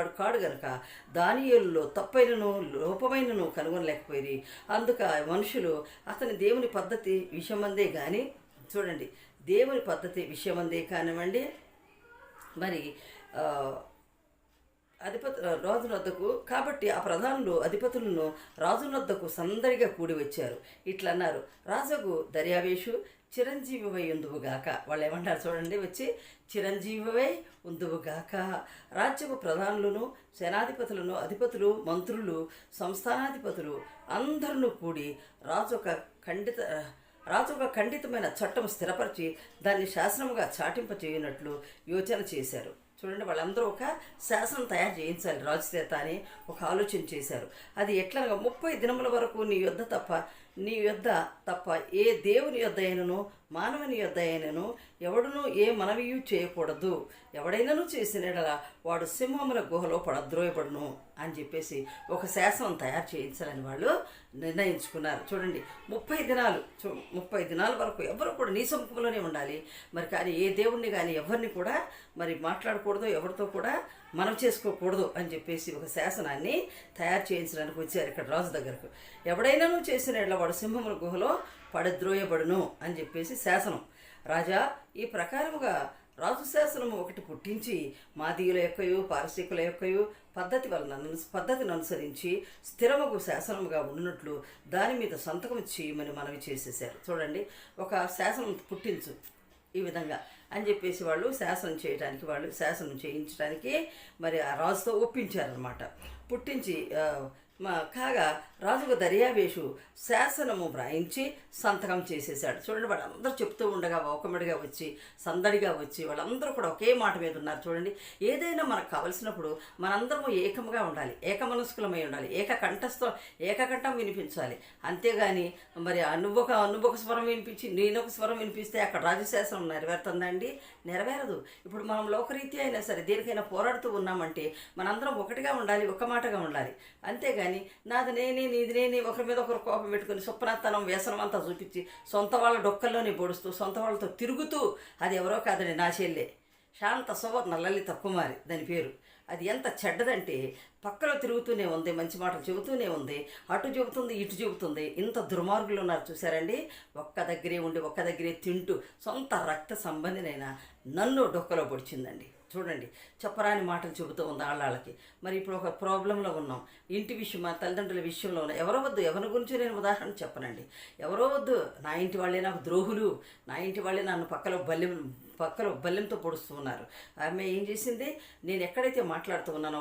వాడు కాడు గనక దానియేలులో తప్పైనను లోపమైనను కనుగొనలేకపోయి అందుక మనుషులు అతని దేవుని పద్ధతి విషయమందే కానీ చూడండి దేవుని పద్ధతి విషయమందే కానివ్వండి మరి అధిపతు రాజునొద్దకు కాబట్టి ఆ ప్రధానులు అధిపతులను రాజునొద్దకు సందడిగా కూడి వచ్చారు ఇట్లన్నారు రాజుకు దర్యావేషు చిరంజీవివై ఉందువుగాక. వాళ్ళు ఏమంటారు చూడండి వచ్చి చిరంజీవివై ఉందువుగాక. రాజ్యపు ప్రధానులను సేనాధిపతులను అధిపతులు మంత్రులు సంస్థానాధిపతులు అందరూ కూడి రాజు ఒక ఖండిత రాజు ఒక ఖండితమైన చట్టం స్థిరపరిచి దాన్ని శాసనముగా చాటింప చేయనట్లు యోచన చేశారు. చూడండి వాళ్ళందరూ ఒక శాసనం తయారు చేయించాలి. రాజు చేత అని ఒక ఆలోచన చేశారు. అది ఎట్లాగా ముప్పై దినముల వరకు నీ యొద్ద తప్ప నీ యొద్ద తప్ప ఏ దేవుని యొద్ద అయినను మానవుని యొద్ద అయినను ఎవడునూ ఏ మనవియు చేయకూడదు. ఎవడైనాను చేసిన వాడు సింహముల గుహలో పడద్రోయబడును అని చెప్పేసి ఒక శాసనం తయారు చేయించాలని వాళ్ళు నిర్ణయించుకున్నారు. చూడండి ముప్పై దినాలు చూ ముప్పై దినాల వరకు ఎవరు కూడా నీ సమూహంలోనే ఉండాలి. మరి కానీ ఏ దేవుణ్ణి కానీ ఎవరిని కూడా మరి మాట్లాడకూడదు ఎవరితో కూడా మనం చేసుకోకూడదు అని చెప్పేసి ఒక శాసనాన్ని తయారు చేయించడానికి వచ్చారు ఇక్కడ రాజు దగ్గరకు. ఎవడైనాను చేసిన యెడల వాడు సింహముల గుహలో పడద్రోయబడును అని చెప్పేసి శాసనం. రాజా ఈ ప్రకారముగా రాజు శాసనము ఒకటి పుట్టించి మాదీయుల యొక్కయు పారసీకుల యొక్కయు పద్ధతి వలన పద్ధతిని అనుసరించి స్థిరముకు శాసనముగా ఉండినట్లు దాని మీద సంతకం చేయమని మనవి చేసేసారు చూడండి ఒక శాసనం పుట్టించు ఈ విధంగా. అని చెప్పేసి వాళ్ళు శాసనం చేయడానికి వాళ్ళు శాసనం చేయించడానికి మరి ఆ రాజుతో ఒప్పించారనమాట పుట్టించి కాగా రాజుకు దర్యావేషు శాసనము వ్రాయించి సంతకం చేసేసాడు చూడండి వాళ్ళందరూ చెప్తూ ఉండగా ఒకమిడిగా వచ్చి సందడిగా వచ్చి వాళ్ళందరూ కూడా ఒకే మాట మీద ఉన్నారు. చూడండి ఏదైనా మనకు కావలసినప్పుడు మనందరము ఏకముగా ఉండాలి. ఏకమనస్కులమై ఉండాలి. ఏక ఏకకంఠం వినిపించాలి. అంతేగాని మరి ఆ నువ్వొక నువ్వొక స్వరం వినిపించి నేనొక స్వరం వినిపిస్తే అక్కడ రాజశాసనం నెరవేరుతుందండి? నెరవేరదు. ఇప్పుడు మనం లోకరీత్యా అయినా సరే దేనికైనా పోరాడుతూ ఉన్నామంటే మనందరం ఒకటిగా ఉండాలి ఒక మాటగా ఉండాలి. అంతేగాని నాది నేనే నీది నేనే ఒకరి మీద ఒకరు కోపం పెట్టుకుని సుప్రతనం వ్యసనం అంతా చూపించి సొంత వాళ్ళ డొక్కల్లోనే పొడుస్తూ సొంత వాళ్ళతో తిరుగుతూ అది ఎవరో కాదని నా చెల్లె. శాంత సువర్ణ లలిత కుమారి దాని పేరు. అది ఎంత చెడ్డదంటే పక్కలో తిరుగుతూనే ఉంది మంచి మాటలు చెబుతూనే ఉంది అటు చెబుతుంది ఇటు చెబుతుంది. ఇంత దుర్మార్గులు ఉన్నారు చూసారండి ఒక్క దగ్గరే ఉండి ఒక్క దగ్గరే తింటూ సొంత రక్త సంబంధినైన నన్ను డొక్కలో పొడిచిందండి. చూడండి చెప్పరాని మాటలు చెబుతూ ఉంది వాళ్ళకి మరి ఇప్పుడు ఒక ప్రాబ్లంలో ఉన్నాం. ఇంటి విషయం మా తల్లిదండ్రుల విషయంలో ఉన్నాం ఎవరో వద్దు ఎవరి గురించి నేను ఉదాహరణ చెప్పనండి. ఎవరో వద్దు నా ఇంటి వాళ్ళే నాకు ద్రోహులు నా ఇంటి వాళ్ళే నన్ను పక్కలో బల్లెం పక్కలో బల్లెంతో పొడుస్తూ ఉన్నారు. ఆమె ఏం చేసింది? నేను ఎక్కడైతే మాట్లాడుతూ ఉన్నానో